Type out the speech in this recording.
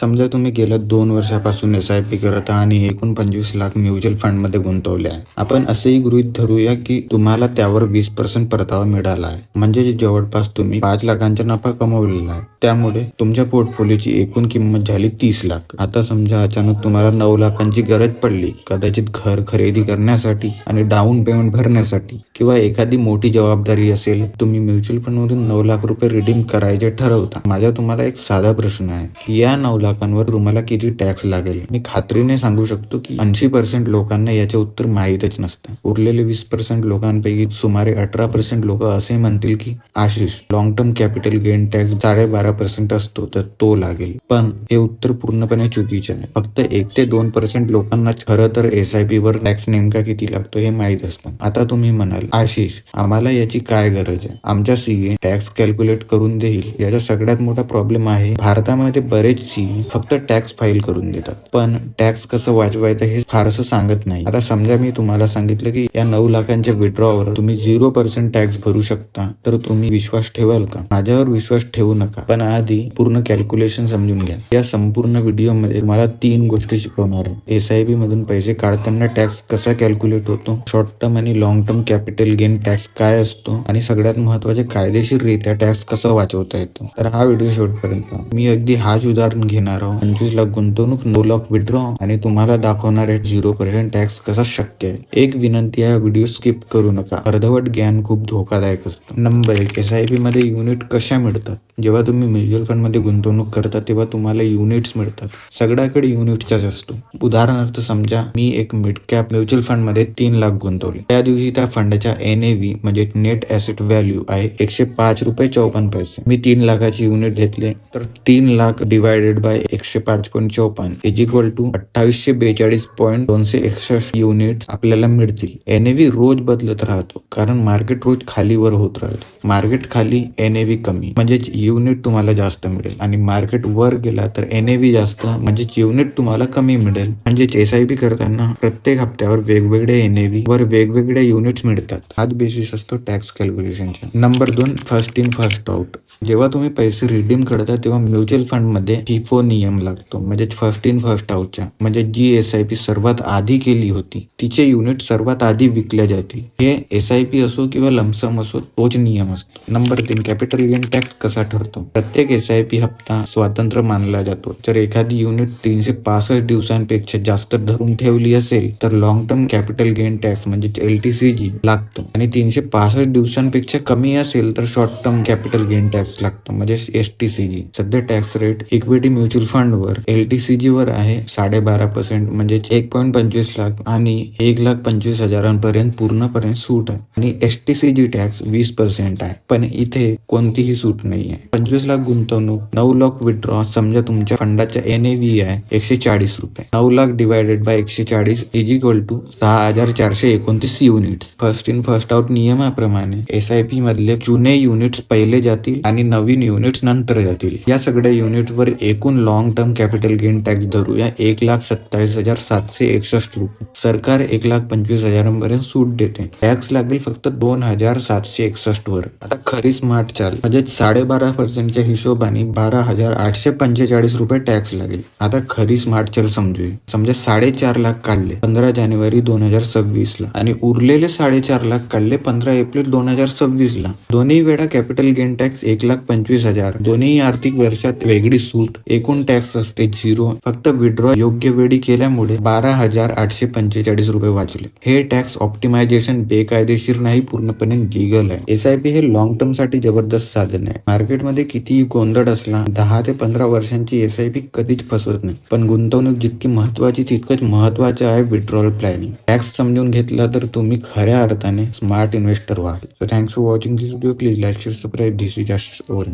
समजा तुम्ही गेल्या दोन वर्षापासून एस आय पी करत आणि एकूण पंचवीस लाख म्युच्युअल फंडमध्ये गुंतवले आहे. आपण असेही गृहीत धरूया की तुम्हाला त्यावर वीस पर्सेंट परतावा मिळाला आहे. म्हणजे जवळपास तुम्ही पाच लाखांचा नफा कमवलेला आहे. त्यामुळे तुमच्या पोर्टफोलिओची एकूण किंमत झाली तीस लाख. आता समजा अचानक तुम्हाला नऊ लाखांची गरज पडली कदाचित घर खरेदी करण्यासाठी आणि डाऊन पेमेंट भरण्यासाठी किंवा एखादी मोठी जबाबदारी असेल तुम्ही म्युच्युअल फंड मधून नऊ लाख रुपये रिडीम करायचे ठरवता. माझा तुम्हाला एक साधा प्रश्न आहे की या नऊ लाखांवर तुम्हाला किती टॅक्स लागेल? मी खात्रीने सांगू शकतो की ऐंशी पर्सेंट लोकांना याचे उत्तर माहीतच नसतं. उरलेले वीस पर्सेंट लोकांपैकी सुमारे अठरा पर्सेंट लोक असे म्हणतील की Ashish long term capital gain tax साडेबारा पर्सेंट असतो तर तो लागेल. पण हे उत्तर पूर्णपणे चुकीचे आहे. फक्त एक ते दोन पर्सेंट लोकांना खरं तर एस आय पी वर टॅक्स नेमका किती लागतो हे माहीत असतं. आता तुम्ही म्हणाल आशिष आम्हाला याची काय गरज आहे? आमच्या सीए टॅक्स कॅल्क्युलेट करून देईल. याचा सगळ्यात मोठा प्रॉब्लेम आहे भारतामध्ये बरेच सीए फक्त टॅक्स फाईल करून देतात. पण टॅक्स कसं वाचवायचं हे फारसं सांगत नाही. आता समजा मी तुम्हाला सांगितलं की या नऊ लाखांच्या विड्रॉवर तुम्ही झिरो पर्सेंट टॅक्स भरू शकता तर तुम्ही विश्वास ठेवाल का? माझ्यावर विश्वास ठेवू नका. पण आधी पूर्ण कॅल्क्युलेशन समजून घ्या. या संपूर्ण व्हिडिओमध्ये मला तीन गोष्टी शिकवणार आहे. एस आय बी मधून पैसे काढताना टॅक्स कसा कॅल्क्युलेट होतो? शॉर्ट टर्म आणि long term capital gain tax काय असतो? आणि सगळ्यात महत्त्वाचे कायदेशीररित्या टॅक्स कसा वाचवता येतो? तर हा व्हिडिओ शेवटपर्यंत. मी अगदी हाच उदाहरण घेणार आहोत पंचवीस लाख गुंतवणूक नऊ लाख विड्रॉ आणि तुम्हाला दाखवणार आहे झिरो पर्सेंट टॅक्स कसा शक्य आहे. एक विनंती आहे व्हिडिओ स्किप करू नका. अर्धवट ज्ञान खूप धोकादायक असतं. नंबर एक एस आय बी मध्ये युनिट कशा मिळतात? जेव्हा तुम्ही म्युच्युअल फंडमध्ये गुंतवणूक करता तेव्हा तुम्हाला युनिट्स मिळतात. सगळ्याकडे युनिटचाच असतो. उदाहरणार्थ समजा मी एक मिड कॅप म्युच्युअल फंडमध्ये तीन लाख गुंतवले. त्या दिवशी त्या फंडाच्या एन म्हणजे नेट ऍसेट व्हॅल्यू आहे एकशे पाच रुपये चौपन्न पैसे. मी तीन लाखाची युनिट घेतले तर तीन लाख डिवायडेड बाय एकशे पाच पॉईंट चौपन्न इज इक्वल टू अठ्ठावीसशे बेचाळीस पॉईंट दोनशे एकसष्ट युनिट आपल्याला मिळतील. एनएव्ही रोज बदलत राहतो कारण मार्केट रोज खालीवर होत राहतो. मार्केट खाली एनएव्ही कमी म्हणजेच युनिट तुम्हाला जास्त मिळेल. आणि मार्केट वर गेला तर एनएव्ही जास्त म्हणजेच युनिट तुम्हाला कमी मिळेल. म्हणजेच एस आय पी करताना प्रत्येक हप्त्यावर वेगवेगळे एनएव्ही वर वेगवेगळे युनिट्स मिळतात. हाच बेसिस असतो टॅक्स कॅल्क्युलेशनचा नंबर दोन फर्स्ट इन फर्स्ट आउट जेव्हा तुम्ही पैसे रिडीम करता तेव्हा म्युच्युअल फंडमध्ये फिफो नियम लागतो. म्हणजे फर्स्ट इन फर्स्ट आउटच्या म्हणजे जी एस आय पी सर्वात आधी केली होती तिचे युनिट सर्वात आधी विकल्या जातील. हे एस आय पी असो किंवा लमसम असो तोच नियम असतो. नंबर तीन कॅपिटल गेन टॅक्स कसा ठरतो? प्रत्येक एस आय पी हप्ता स्वतंत्र मानला जातो. जर एखादी युनिट तीनशे पासष्ट दिवसांपेक्षा जास्त धरून ठेवली असेल तर long term capital gain tax म्हणजे एल टी सी जी लागतो. आणि तीनशे पासष्ट दिवसांपेक्षा कमी असेल तर short term capital gain tax लागतो म्हणजे एस टी सी जी सध्या tax rate equity mutual fund वर एल टी सी जी वर आहे साडेबारा पर्सेंट म्हणजे एक पॉईंट पंचवीस लाख आणि एक लाख पंचवीस हजारांपर्यंत पूर्णपणे सूट आहे. आणि S T C G tax वीस पर्सेंट आहे. पण इथे कोणतीही सूट नाही आहे पंचवीस लाख गुंतवणूक नऊ लाख विड्रॉ समजा तुमच्या फंडाच्या एन ए व्ही आहे एकशे चाळीस रुपये. नऊ लाख डिवायडेड बाय एकशे चाळीस इज इक्वल टू सहा हजार चारशे एकोणतीस unit first in first out नियमाप्रमाणे एस आय पी मधले जुने युनिट्स पहिले जातील आणि नवीन युनिट्स नंतर जातील. या सगळ्या युनिट वर एकूण long term capital gain tax धरूया. एक लाख सत्तावीस हजार सातशे एकसष्ट रुपये. सरकार एक लाख पंचवीस हजारांपर्यंत सूट देते. टॅक्स लागेल फक्त दोन हजार सातशे एकसष्ट वर. आता खरी स्मार्ट चाल म्हणजे साडेबारा पर्सेंटच्या हिशोबाने बारा हजार आठशे पंचेचाळीस रुपये टॅक्स लागेल. आता खरी स्मार्ट चल समजूया. समजा साडेचार लाख काढले पंधरा जानेवारी दोन हजार सव्वीस ला आणि उरलेले साडेचार लाख काढले पंधरा एप्रिल दोन हजार सव्वीस ला दोन्ही वेळा कॅपिटल गेन टॅक्स एक लाख पंचवीस हजार. दोन्ही आर्थिक वर्षात वेगळी सूट. एकूण टॅक्स असते झिरो फक्त विड्रॉ योग्य वेळी केल्यामुळे बारा हजार आठशे पंचेचाळीस रुपये वाचले. हे टॅक्स ऑप्टिमायझेशन बेकायदेशीर नाही पूर्णपणे लिगल आहे. एस आय पी हे लॉंग टर्मसाठी जबरदस्त साधन आहे. मार्केटमध्ये किती कितीही गोंधळ असला दहा ते पंधरा वर्षांची एस आय पी कधीच फसवत नाही. पण गुंतवणूक जितकी महत्वाची तितकंच महत्वाचं आहे विड्रॉल प्लॅनिंग टॅक्स समजून घेतला तर तुम्ही खऱ्या अर्थाने स्मार्ट इन्व्हेस्टर व्हाल. So thanks for watching this video please like share subscribe this is over